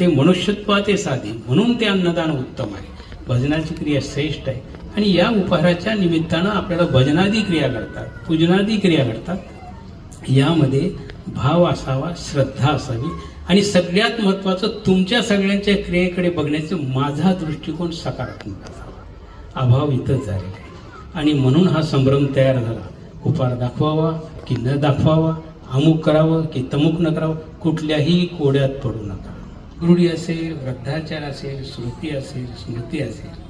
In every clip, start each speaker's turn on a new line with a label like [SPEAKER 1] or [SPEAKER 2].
[SPEAKER 1] ते मनुष्यत्वाचे साधे. म्हणून ते अन्नदान उत्तम आहे. भजनाची क्रिया श्रेष्ठ आहे. आणि या उपहाराच्या निमित्तानं आपल्याला भजनादी क्रिया घडतात. पूजनादी क्रिया घडतात. यामध्ये भाव असावा श्रद्धा असावी आणि सगळ्यात महत्त्वाचं तुमच्या सगळ्यांच्या क्रियेकडे बघण्याचा माझा दृष्टिकोन सकारात्मक असावा. अभाव इथंच झालेला आहे. आणि म्हणून हा संभ्रम तयार झाला. उपहार दाखवावा की न दाखवावा अमुक करावं की तमुक न करावं कुठल्याही कोड्यात पडू नका. रूढी असेल वृद्धाचार असेल श्रुती असेल स्मृती असेल.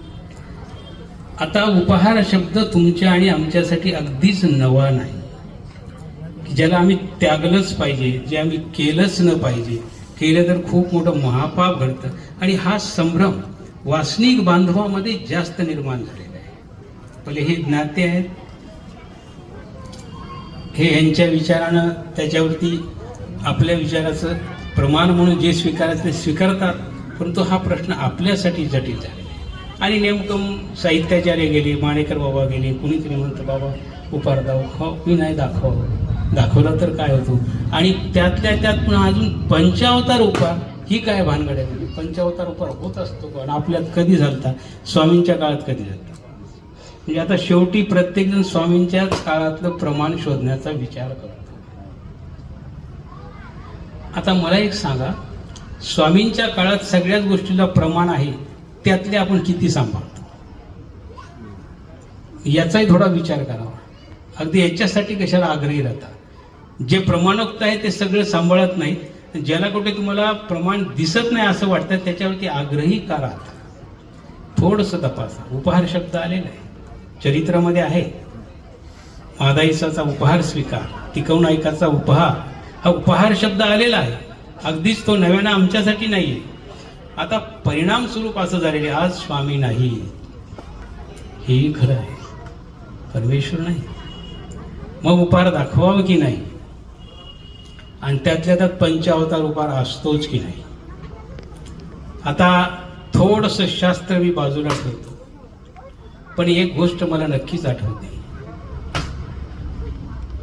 [SPEAKER 1] आता उपहार शब्द तुमच्या आणि आमच्यासाठी अगदीच नवा नाही. की ज्याला आम्ही त्यागलंच पाहिजे जे आम्ही केलंच न पाहिजे. केलं तर खूप मोठं महापाप घडतं. आणि हा संभ्रम वासनिक बांधवामध्ये जास्त निर्माण झालेला आहे. पहिले हे ज्ञाते आहेत. हे यांच्या विचारानं त्याच्यावरती आपल्या विचाराचं प्रमाण म्हणून जे स्वीकारायचं ते स्वीकारतात परंतु हा प्रश्न आपल्यासाठी जटिल झाला आणि नेमकं साहित्याचार्य गेले माणेकर बाबा गेले कुणीतरी म्हणतं बाबा उपार दाखवा मी नाही दाखवा दाखवला तर काय होतो? आणि त्यातल्या त्यात पुन्हा अजून पंचावतार उपार ही काय भानगड आहे? पंचावतार उपार होत असतो पण आपल्यात कधी झालता? स्वामींच्या काळात कधी झालता? म्हणजे आता शेवटी प्रत्येकजण स्वामींच्याच काळातलं प्रमाण शोधण्याचा विचार करतो. आता मला एक सांगा. स्वामींच्या काळात सगळ्याच गोष्टीला प्रमाण आहे त्यातले आपण किती सांभाळतो? याचाही थोडा विचार करावा. अगदी याच्यासाठी कशाला आग्रही राहता? जे प्रमाणोक्त आहे ते सगळं सांभाळत नाहीत. ज्याला कुठे तुम्हाला प्रमाण दिसत नाही असं वाटतं त्याच्यावरती आग्रही का राहता? थोडंसं तपासा. उपहार शब्द आलेला आहे. चरित्रामध्ये आहे. मादाईसाचा उपहार स्वीकार. टिकवून ऐकाचा उपहार. हा उपहार शब्द आलेला आहे. अगदीच तो नव्यानं आमच्यासाठी नाही आहे आता परिणाम स्वरूप असं झालेले आज स्वामी नाही. हेही खरं आहे. परमेश्वर नाही. मग उपहार दाखवावं की नाही? आणि त्यातल्या त्यात पंचावतार उपहार असतोच की नाही? आता थोडंसं शास्त्र मी बाजूला ठेवतो. पण एक गोष्ट मला नक्कीच आठवते.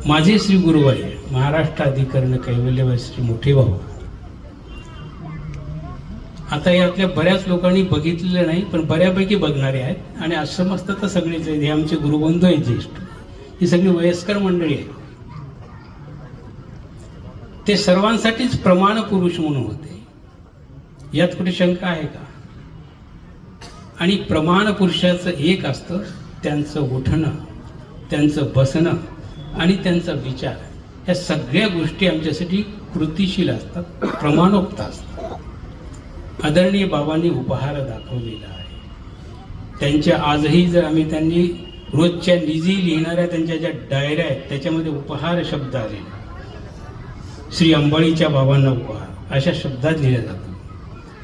[SPEAKER 1] माझे श्री गुरुवाई महाराष्ट्र अधिकरण कैवल्यवासी श्री मोठे भाऊ. आता यातल्या बऱ्याच लोकांनी बघितलेलं नाही पण बऱ्यापैकी बघणारे आहेत. आणि असं समजतं तर सगळेच आहेत. हे आमचे गुरुबंधू आहेत ज्येष्ठ. ही सगळी वयस्कर मंडळी आहेत. ते सर्वांसाठीच प्रमाण पुरुष म्हणून होते. यात कुठे शंका आहे का? आणि प्रमाण पुरुषाचं एक असतं त्यांचं उठणं त्यांचं बसणं आणि त्यांचा विचार. ह्या सगळ्या गोष्टी आमच्यासाठी कृतिशील असतात प्रमाणोक्त असतात. आदरणीय बाबांनी उपहार दाखवलेला आहे. त्यांच्या आजही जर आम्ही त्यांनी रोजच्या निजी लिहिणाऱ्या त्यांच्या ज्या डायऱ्या आहेत त्याच्यामध्ये उपहार शब्द आलेला. श्री अंबाळीच्या बाबांना उपहार. अशा शब्दात लिहिल्या जातो.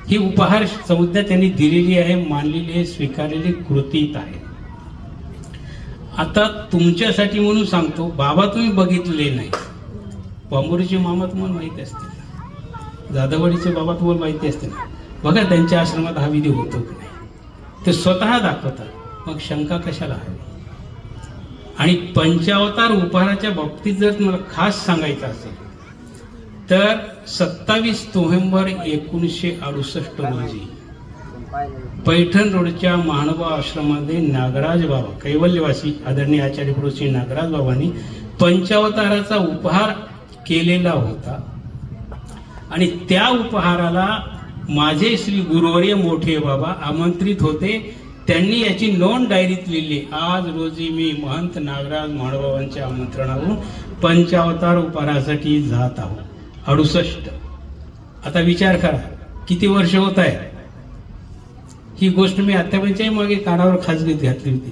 [SPEAKER 1] ही उपहार संज्ञा त्यांनी दिलेली आहे मानलेली आहे स्वीकारलेली कृतीत आहे. आता तुमच्यासाठी म्हणून सांगतो बाबा तुम्ही बघितले नाही. बांबोरीचे मामा तुम्हाला माहिती असतील जाधववाडीचे बाबा तुम्हाला माहिती असतील बघा त्यांच्या आश्रमात हा विधी होतो की नाही. ते स्वतः दाखवतात मग शंका कशाला हवी आणि पंचावतार उपहाराच्या बाबतीत जर तुम्हाला खास सांगायचं असेल तर सत्तावीस नोव्हेंबर एकोणीसशे अडुसष्ट रोजी पैठण रोडच्या महानुभाव आश्रमामध्ये नागराज बाबा कैवल्यवासी आदरणीय आचार्य गुरु श्री नागराज बाबांनी पंचावताराचा उपहार केलेला होता. आणि त्या उपहाराला माझे श्री गुरुवर्य मोठे बाबा आमंत्रित होते. त्यांनी याची नोंद डायरीत लिहिली. आज रोजी मी महंत नागराज महानुभावांच्या आमंत्रणावरून पंचावतार उपहारासाठी जात आहोत अडुसष्ट. आता विचार करा किती वर्ष होत आहे ही गोष्ट मी आत्याबाईच्याही मागे कानावर खाजगीत घातली होती.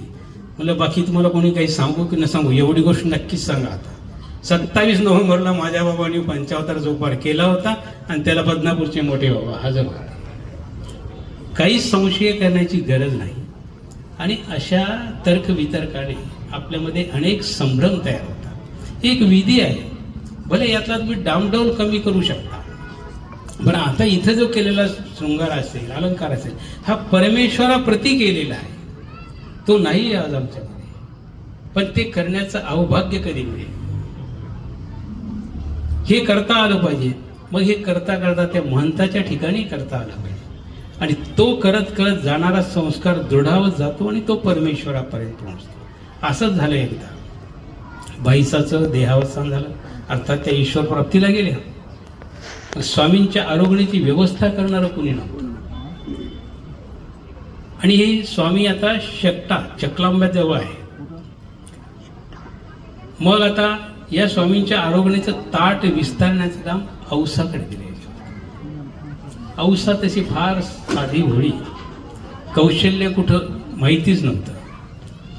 [SPEAKER 1] म्हणलं बाकी तुम्हाला कोणी काही सांगू की न सांगू एवढी गोष्ट नक्कीच सांगा आता. सत्तावीस नोव्हेंबरला माझ्या बाबांनी पंचावतार जोपार केला होता आणि त्याला बदनापूरचे मोठे बाबा हजर होते काही संशय करण्याची गरज नाही. आणि अशा तर्कवितर्काने आपल्यामध्ये अनेक संभ्रम तयार होतात. एक विधी आहे भले यातला तुम्ही डाऊनडाऊन कमी करू शकता पण आता इथं जो केलेला शृंगार असेल अलंकार असेल हा परमेश्वराप्रती केलेला आहे. तो नाही आज आमच्यामध्ये. पण ते करण्याचं अवभाग्य कधी मिळेल? हे करता आलं पाहिजे. मग हे करता करता त्या महंताच्या ठिकाणी करता आलं पाहिजे. आणि तो करत करत जाणारा संस्कार दृढावत जातो आणि तो परमेश्वरापर्यंत पोहोचतो. असंच झालं एकदा. बाईसाचं देहावसान झालं. अर्थात त्या ईश्वर प्राप्तीला गेल्या. स्वामींच्या आरोग्याची व्यवस्था करणारं कुणी नव्हतं. आणि हे स्वामी आता शकटा चकलांब्याजवळ आहे. मग आता या स्वामींच्या आरोग्याचं ताट विस्तारण्याचं काम औसाकडे दिले औसा तशी फार साधी होळी. कौशल्य कुठं माहितीच नव्हतं.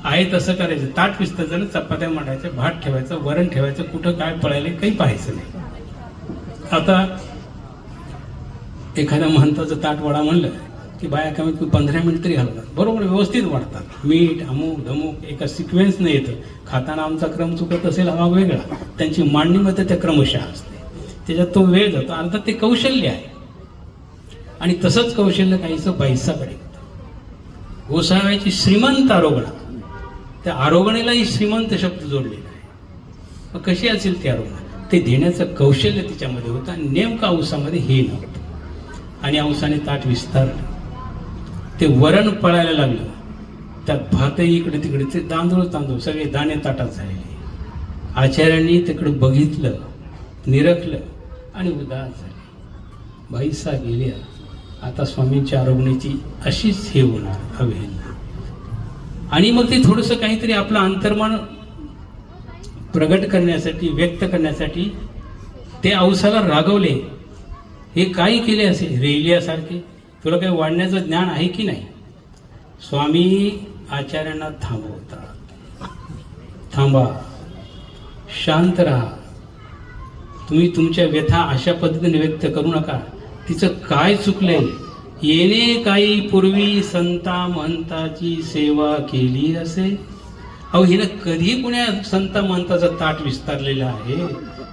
[SPEAKER 1] आहे तसं करायचं. ताट विस्तारायचं चपात्या मांडायचं भात ठेवायचं वरण ठेवायचं कुठं काय पळायला काही पाहायचं नाही. आता एखाद्या महंताचं ताट वडा म्हणलं की बाया कमीत कमी पंधरा मिनिट तरी घालतात. बरोबर व्यवस्थित वाढतात. मीठ अमुक धमूक एका सिक्वेन्सने येतं. खाताना आमचा क्रम चुकत असेल हा वेगळा. त्यांची मांडणीमध्ये त्या क्रमशः असते. त्याच्यात तो वेळ जातो. अर्थात ते कौशल्य आहे. आणि तसंच कौशल्य काहीचं बाईसाकडे गोसाव्याची श्रीमंत आरोगणा. त्या आरोगणेलाही श्रीमंत शब्द जोडलेला आहे. मग कशी असेल ती आरोगणा? ते देण्याचं कौशल्य तिच्यामध्ये होतं आणि नेमकं औसामध्ये हे नव्हतं. आणि औसाने ताट विस्तारलं. ते वरण पळायला लागलं. त्यात भातही इकडे तिकडे ते तांदूळ तांदूळ सगळे दाणे ताटात झालेले. आचार्यांनी तिकडे बघितलं निरखलं आणि उदास झाले. बाईसा गेल्या. आता स्वामींच्या आरोग्याची अशीच हे होणार अवहेलना. आणि मग ते थोडंसं काहीतरी आपलं अंतर्मान प्रगट करण्यासाठी व्यक्त करण्यासाठी ते औसाला रागवले. हे काही केले असे? रेलियासारखे. तुला काही वाढण्याचं ज्ञान आहे की नाही? स्वामी आचार्यांना थांबवतात. थांबा. शांत राहा. तुम्ही तुमच्या व्यथा अशा पद्धतीने व्यक्त करू नका. तिचं काय चुकलंय? येणे काही पूर्वी संता महंताची सेवा केली असे? अहो हिनं कधी कुण्या संत महंताचं ताट विस्तारलेला आहे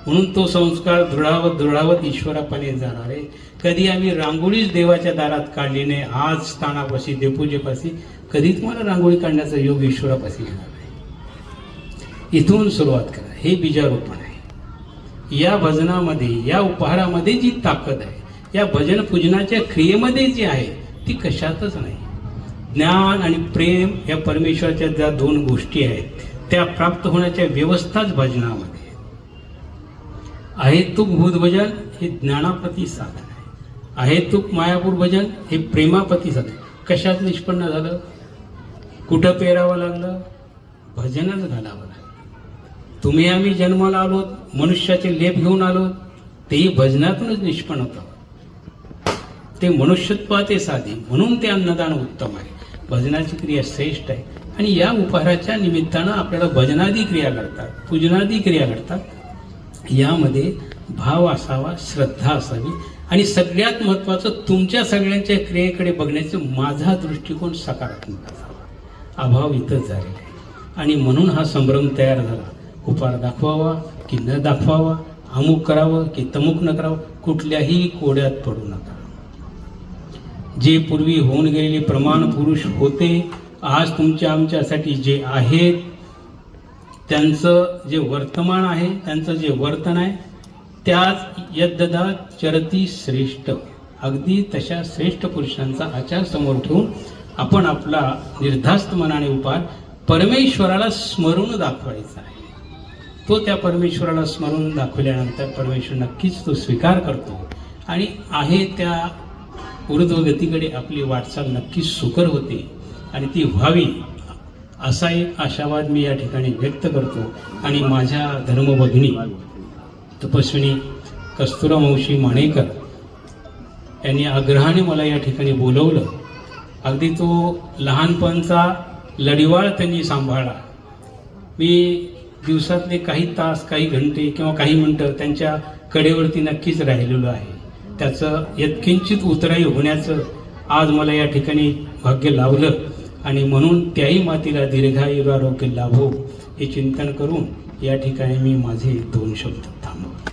[SPEAKER 1] म्हणून तो संस्कार दृढावत दृढावत ईश्वरापणे जाणार आहे. कधी आम्ही रांगोळीच देवाच्या दारात काढली नाही आज स्थानापाशी देपूजेपाशी कधी तुम्हाला रांगोळी काढण्याचा योग ईश्वरापाशी येणार नाही. इथून सुरुवात करा. हे बीजारोपण आहे. या भजनामध्ये या उपहारामध्ये जी ताकद आहे या भजन पूजनाच्या क्रियेमध्ये जी आहे ती कशातच नाही. ज्ञान आणि प्रेम या परमेश्वराच्या ज्या दोन गोष्टी आहेत त्या प्राप्त होण्याच्या व्यवस्थाच भजनामध्ये अहेतुक भूतभजन भूत भजन हे ज्ञानाप्रती साधन आहे. अहेतुक मायापूर भजन हे प्रेमाप्रती साधन कशात निष्पन्न झालं? कुठं पेरावं लागलं? भजनच घालावं लागलं. तुम्ही आम्ही जन्माला आलोत मनुष्याचे लेप घेऊन आलो तेही भजनातूनच निष्पन्न होतं. ते मनुष्यत्वाचे साधी म्हणून ते अन्नदान उत्तम आहे. भजनाची क्रिया श्रेष्ठ आहे. आणि या उपहाराच्या निमित्तानं आपल्याला भजनादी क्रिया घडतात पूजनादी क्रिया घडतात. यामध्ये भाव असावा श्रद्धा असावी आणि सगळ्यात महत्त्वाचं तुमच्या सगळ्यांच्या क्रियेकडे बघण्याचा माझा दृष्टिकोन सकारात्मक असावा. अभाव इथंच झालेला आहे. आणि म्हणून हा संभ्रम तयार झाला. उपहार दाखवावा की न दाखवावा अमुक करावं की तमुक न करावं कुठल्याही कोड्यात पडू नका. जे पूर्वी होऊन गेलेले प्रमाण पुरुष होते आज तुमच्या आमच्यासाठी जे आहेत त्यांचं जे वर्तमान आहे त्यांचं जे वर्तन आहे त्याच यद्ददा चरती श्रेष्ठ. अगदी तशा श्रेष्ठ पुरुषांचा आचार समोर ठेवून आपण आपला निर्धास्त मनाने उपाय परमेश्वराला स्मरून दाखवायचा आहे. तो त्या परमेश्वराला स्मरून दाखवल्यानंतर परमेश्वर नक्कीच तो स्वीकार करतो. आणि आहे त्या ऊर्ध्वगतीकडे आपली वाटचाल नक्कीच सुकर होते आणि ती व्हावी असा एक आशावाद मी या ठिकाणी व्यक्त करतो आणि माझ्या धर्मभगिनी तपस्विनी कस्तुरा मावशी माणेकर यांनी आग्रहाने मला या ठिकाणी बोलवलं. अगदी तो लहानपणचा लढिवाळ त्यांनी सांभाळला. मी दिवसातले काही तास काही घंटे किंवा काही मिनटं त्यांच्या कडेवरती नक्कीच राहिलेलो आहे. त्याचं यत्किंचित उतराई होण्याचं आज मला या ठिकाणी भाग्य लावलं आणि म्हणून त्याही मातीला दीर्घायुरारोग्य लाभो हे चिंतन करून या ठिकाणी मी माझे दोन शब्द थांबवतो.